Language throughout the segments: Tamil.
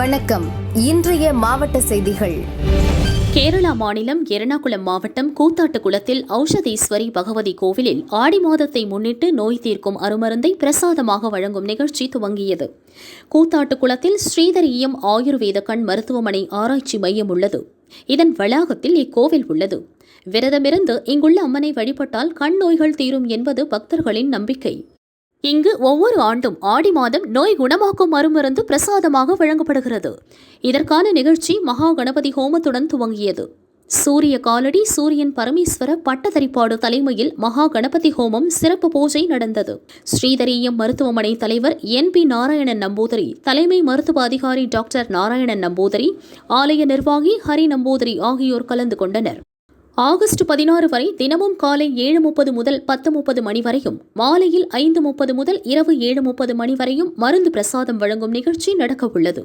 வணக்கம். இன்றைய மாவட்ட செய்திகள். கேரளா மாநிலம் எர்ணாகுளம் மாவட்டம் கூத்தாட்டுக்குளத்தில் ஔஷதீஸ்வரி பகவதி கோவிலில் ஆடி மாதத்தை முன்னிட்டு நோய் தீர்க்கும் அருமருந்தை பிரசாதமாக வழங்கும் நிகழ்ச்சி துவங்கியது. கூத்தாட்டுக்குளத்தில் ஸ்ரீதரியம் ஆயுர்வேத கண் மருத்துவமனை ஆராய்ச்சி மையம் உள்ளது. இதன் வளாகத்தில் இக்கோவில் உள்ளது. விரதமிருந்து இங்குள்ள அம்மனை வழிபட்டால் கண் நோய்கள் தீரும் என்பது பக்தர்களின் நம்பிக்கை. இங்கு ஒவ்வொரு ஆண்டும் ஆடி மாதம் நோய் குணமாக்கும் மருமருந்து பிரசாதமாக வழங்கப்படுகிறது. இதற்கான நிகழ்ச்சி மகா கணபதி ஹோமத்துடன் துவங்கியது. சூரிய காலடி சூரியன் பரமேஸ்வர பட்டதரிப்பாடு தலைமையில் மகா கணபதி ஹோமம் சிறப்பு பூஜை நடந்தது. ஸ்ரீதரியம் மருத்துவமனை தலைவர் என் பி நாராயணன் நம்பூதிரி தலைமை மருத்துவ அதிகாரி டாக்டர் நாராயணன் நம்பூதிரி ஆலய நிர்வாகி ஹரி நம்பூதிரி ஆகியோர் கலந்து கொண்டனர். ஆகஸ்ட் பதினாறு வரை தினமும் காலை ஏழு முப்பது முதல் பத்து முப்பது மணி வரையும் மாலையில் ஐந்து முப்பது முதல் இரவு ஏழு முப்பது மணி வரையும் மருந்து பிரசாதம் வழங்கும் நிகழ்ச்சி நடக்கவுள்ளது.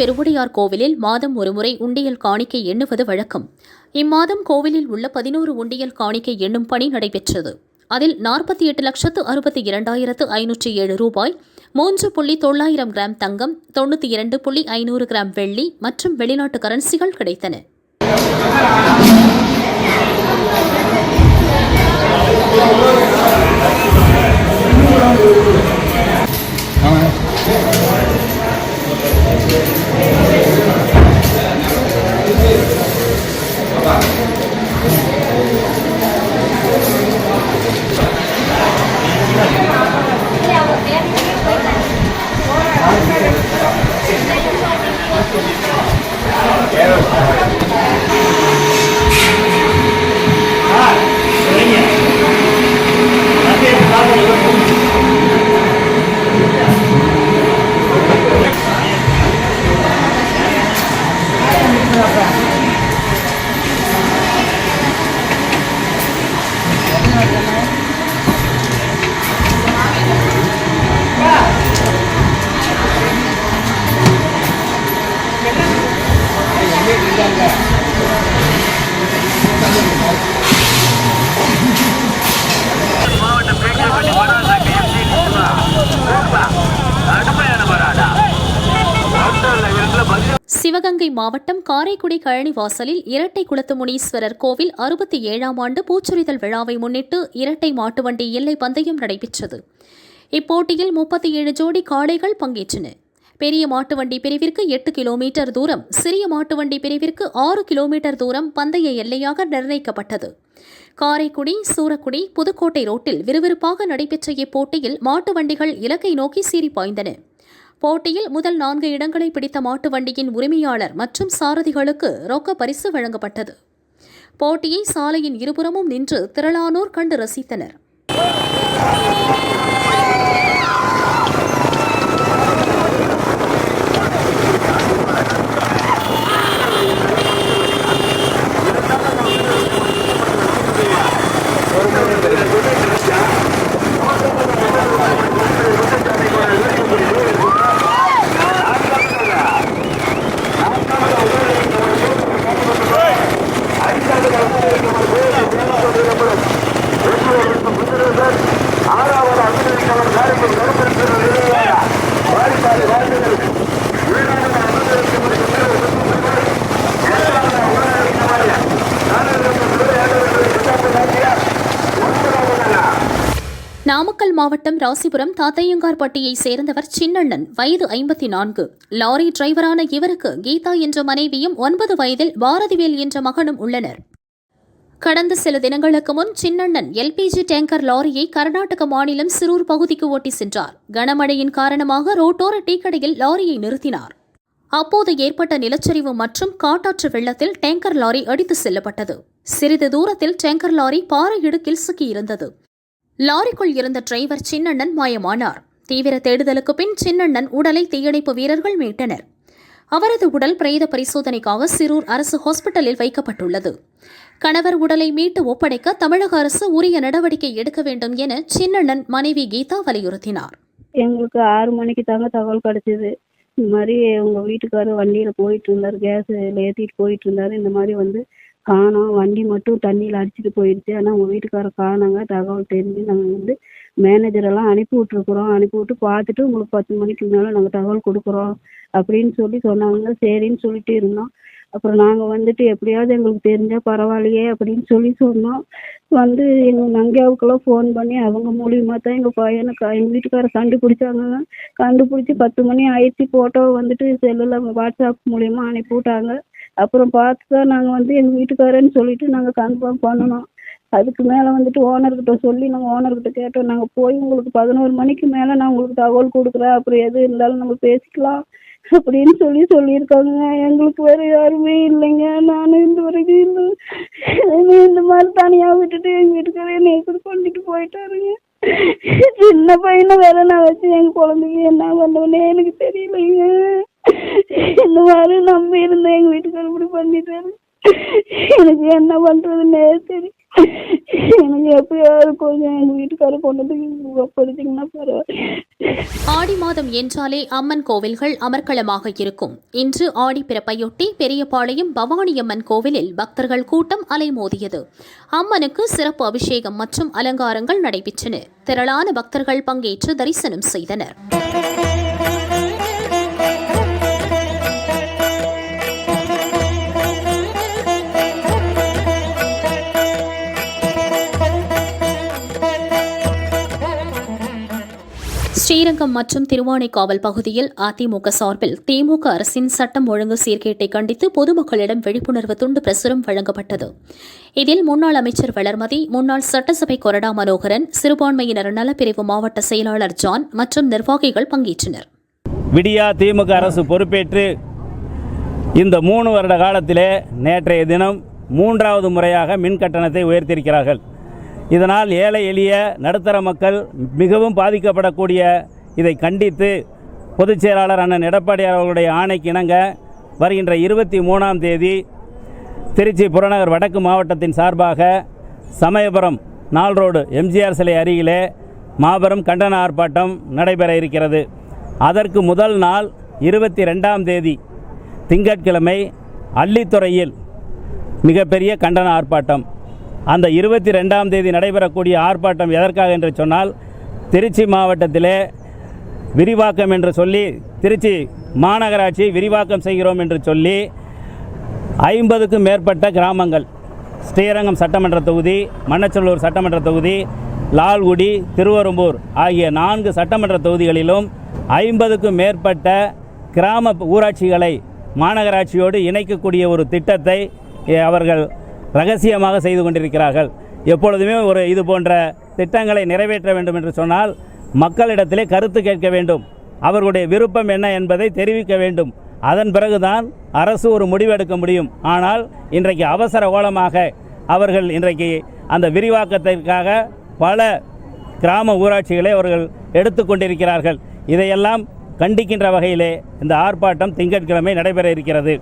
பெருவுடையார் கோவிலில் மாதம் ஒருமுறை உண்டியல் காணிக்கை எண்ணுவது வழக்கம். இம்மாதம் கோவிலில் உள்ள பதினோரு உண்டியல் காணிக்கை எண்ணும் பணி நடைபெற்றது. அதில் நாற்பத்தி எட்டு லட்சத்து அறுபத்தி இரண்டாயிரத்து ஐநூற்றி ஏழு ரூபாய் மூன்று புள்ளி தொள்ளாயிரம் கிராம் தங்கம் தொண்ணூற்றி இரண்டு புள்ளி ஐநூறு கிராம் வெள்ளி மற்றும் வெளிநாட்டு கரன்சிகள் கிடைத்தன. மாவட்டம் காரைக்குடி கழனி வாசலில் இரட்டை குளத்து முனீஸ்வரர் கோவில் அறுபத்தி ஏழாம் ஆண்டு பூச்சொரிதல் விழாவை முன்னிட்டு இரட்டை மாட்டுவண்டி எல்லை பந்தயம் நடைபெற்றது. இப்போட்டியில் முப்பத்தி ஏழு ஜோடி காளைகள் பங்கேற்றன. பெரிய மாட்டுவண்டி பிரிவிற்கு எட்டு கிலோமீட்டர் தூரம் சிறிய மாட்டுவண்டி பிரிவிற்கு ஆறு கிலோமீட்டர் தூரம் பந்தய எல்லையாக நிர்ணயிக்கப்பட்டது. காரைக்குடி சூரக்குடி புதுக்கோட்டை ரோட்டில் விறுவிறுப்பாக நடைபெற்ற இப்போட்டியில் மாட்டு வண்டிகள் இலக்கை நோக்கி சீறி பாய்ந்தன. போட்டியில் முதல் நான்கு இடங்களை பிடித்த மாட்டு வண்டியின் உரிமையாளர் மற்றும் சாரதிகளுக்கு ரொக்க பரிசு வழங்கப்பட்டது. போட்டியை சாலையின் இருபுறமும் நின்று திரளானோர் கண்டு ரசித்தனர். நாமக்கல் மாவட்டம் ராசிபுரம் தாத்தையங்கார்பட்டியை சேர்ந்தவர் சின்னண்ணன். வயது ஐம்பத்தி நான்கு லாரி டிரைவரான இவருக்கு கீதா என்ற மனைவியும் ஒன்பது வயதில் பாரதிவேல் என்ற மகனும் உள்ளனர். கடந்த சில தினங்களுக்கு முன் சின்னண்ணன் எல்பிஜி டேங்கர் லாரியை கர்நாடக மாநிலம் சிரூர் பகுதிக்கு ஓட்டி சென்றார். கனமழையின் காரணமாக ரோட்டோர டீக்கடையில் லாரியை நிறுத்தினார். அப்போது ஏற்பட்ட நிலச்சரிவு மற்றும் காட்டாற்று வெள்ளத்தில் டேங்கர் லாரி அடித்து செல்லப்பட்டது. சிறிது தூரத்தில் டேங்கர் லாரி பாறை இடுக்கில் சிக்கியிருந்தது. லாரிக்குள் இருந்த டிரைவர் சின்னண்ணன் மாயமானார். தீவிர தேடுதலுக்கு பின் சின்னண்ணன் உடலை தீயணைப்பு வீரர்கள் மீட்டனர். அவரது உடல் பிரேத பரிசோதனைக்காக சிரூர் அரசு ஹாஸ்பிட்டலில் வைக்கப்பட்டுள்ளது. கணவர் உடலை மீட்டு ஒப்படைக்க தமிழக அரசு உரிய நடவடிக்கை எடுக்க வேண்டும் என சின்னண்ணன் மனைவி கீதா வலியுறுத்தினார். எங்களுக்கு ஆறு மணிக்கு தாங்க தகவல் கிடைச்சது. இந்த மாதிரி உங்கள் வீட்டுக்காரர் வண்டியில் போயிட்டு இருந்தார் கேஸ் ஏற்றிட்டு போயிட்டு இருந்தார். இந்த மாதிரி வந்து காணோம். வண்டி மட்டும் தண்ணியில் அடிச்சிட்டு போயிடுச்சு. ஆனால் உங்கள் வீட்டுக்காரர் காணாங்க. தகவல் தெரிஞ்சு நாங்கள் வந்து மேனேஜரெல்லாம் அனுப்பி விட்ருக்குறோம் அனுப்பி விட்டு பார்த்துட்டு உங்களுக்கு பத்து மணிக்கு மேலே நாங்கள் தகவல் கொடுக்குறோம் அப்படின்னு சொல்லி சொன்னாங்க. சரின்னு சொல்லிட்டு இருந்தோம். அப்புறம் நாங்கள் வந்துட்டு எப்படியாவது எங்களுக்கு தெரிஞ்சால் பரவாயில்லையே அப்படின்னு சொல்லி சொன்னோம். வந்து எங்கள் நங்கையாவுக்கெல்லாம் ஃபோன் பண்ணி அவங்க மூலியமாக தான் எங்கள் பையனை க எங்கள் வீட்டுக்காரர் கண்டுபிடிச்சாங்க. கண்டுபிடிச்சி பத்து மணி ஆயிடுச்சு. ஃபோட்டோ வந்துட்டு செல்லில் வாட்ஸ்அப் மூலியமாக அனுப்பி விட்டாங்க. அப்புறம் பார்த்து தான் நாங்கள் வந்து எங்கள் வீட்டுக்காரன்னு சொல்லிட்டு நாங்கள் கன்ஃபார்ம் பண்ணணும். அதுக்கு மேலே வந்துட்டு ஓனர்கிட்ட சொல்லி நாங்கள் ஓனர்கிட்ட கேட்டோம். நாங்கள் போய் உங்களுக்கு பதினோரு மணிக்கு மேலே நான் உங்களுக்கு தகவல் கொடுக்குறேன். அப்புறம் எது இருந்தாலும் நம்ம பேசிக்கலாம் அப்படின்னு சொல்லி சொல்லியிருக்காங்க. எங்களுக்கு வேற யாருமே இல்லைங்க. நான் இந்த வரைக்கும் இந்த இந்த மாதிரி தனியாக விட்டுட்டு எங்கள் வீட்டுக்காரர் என்னை எப்படி கொண்டுட்டு போயிட்டாருங்க? சின்ன பையனை வேற நான் வச்சு எங்கள் குழந்தைங்க என்ன பண்ணுவேனே எனக்கு தெரியலைங்க. இந்த மாதிரி நம்பி இருந்தேன் எங்க வீட்டுக்காரர் இப்படி பண்ணிட்டாரு? எனக்கு என்ன பண்றதுன்னே தெரியும் எனக்கு எப்படியாவது கொஞ்சம் எங்கள் வீட்டுக்காரர் கொண்டு வந்து பரவாயில்ல. ஆடி மாதம் என்றாலே அம்மன் கோவில்கள் அமர்க்களமாக இருக்கும். இன்று ஆடி பிறப்பையொட்டி பெரியபாளையம் பவானியம்மன் கோவிலில் பக்தர்கள் கூட்டம் அலைமோதியது. அம்மனுக்கு சிறப்பு அபிஷேகம் மற்றும் அலங்காரங்கள் நடைபெற்றன. திரளான பக்தர்கள் பங்கேற்று தரிசனம் செய்தனர். ஸ்ரீரங்கம் மற்றும் திருவானைக்காவல் பகுதியில் அதிமுக சார்பில் திமுக அரசின் சட்டம் ஒழுங்கு சீர்கேட்டை கண்டித்து பொதுமக்களிடம் விழிப்புணர்வு துண்டு பிரசுரம் வழங்கப்பட்டது. இதில் முன்னாள் அமைச்சர் வளர்மதி முன்னாள் சட்டசபை கொறடா மனோகரன் சிறுபான்மையினர் நலப்பிரிவு மாவட்ட செயலாளர் ஜான் மற்றும் நிர்வாகிகள் பங்கேற்றனர். விடியா திமுக அரசு பொறுப்பேற்று இந்த மூணு வருட காலத்திலே நேற்றைய தினம் மூன்றாவது முறையாக மின் கட்டணத்தை உயர்த்தியிருக்கிறார்கள். இதனால் ஏழை எளிய நடுத்தர மக்கள் மிகவும் பாதிக்கப்படக்கூடிய இதை கண்டித்து பொதுச் செயலாளர் அண்ணன் எடப்பாடி அவர்களுடைய ஆணைக்கு இணங்க வருகின்ற இருபத்தி மூணாம் தேதி திருச்சி புறநகர் வடக்கு மாவட்டத்தின் சார்பாக சமயபுரம் நாள் ரோடு எம்ஜிஆர் சிலை அருகிலே மாபெரும் கண்டன ஆர்ப்பாட்டம் நடைபெற இருக்கிறது. அதற்கு முதல் நாள் இருபத்தி ரெண்டாம் தேதி திங்கட்கிழமை அள்ளித்துறையில் மிகப்பெரிய கண்டன ஆர்ப்பாட்டம். அந்த இருபத்தி ரெண்டாம் தேதி நடைபெறக்கூடிய ஆர்ப்பாட்டம் எதற்காக என்று சொன்னால் திருச்சி மாவட்டத்திலே விரிவாக்கம் என்று சொல்லி திருச்சி மாநகராட்சி விரிவாக்கம் செய்கிறோம் என்று சொல்லி ஐம்பதுக்கும் மேற்பட்ட கிராமங்கள் ஸ்ரீரங்கம் சட்டமன்ற தொகுதி மன்னச்சல்லூர் சட்டமன்ற தொகுதி லால்குடி திருவரும்பூர் ஆகிய நான்கு சட்டமன்ற தொகுதிகளிலும் ஐம்பதுக்கும் மேற்பட்ட கிராம ஊராட்சிகளை மாநகராட்சியோடு இணைக்கக்கூடிய ஒரு திட்டத்தை அவர்கள் ரகசியமாக செய்து கொண்டிருக்கிறார்கள். எப்பொழுதுமே ஒரு இது போன்ற திட்டங்களை நிறைவேற்ற வேண்டும் என்று சொன்னால் மக்களிடத்திலே கருத்து கேட்க வேண்டும். அவர்களுடைய விருப்பம் என்ன என்பதை தெரிவிக்க வேண்டும். அதன் பிறகுதான் அரசு ஒரு முடிவெடுக்க முடியும். ஆனால் இன்றைக்கு அவசர கோலமாக அவர்கள் இன்றைக்கு அந்த விரிவாக்கத்திற்காக பல கிராம ஊராட்சிகளை அவர்கள் எடுத்துக்கொண்டிருக்கிறார்கள் இதையெல்லாம் கண்டிக்கின்ற வகையிலே இந்த ஆர்ப்பாட்டம் திங்கட்கிழமை நடைபெற இருக்கிறது.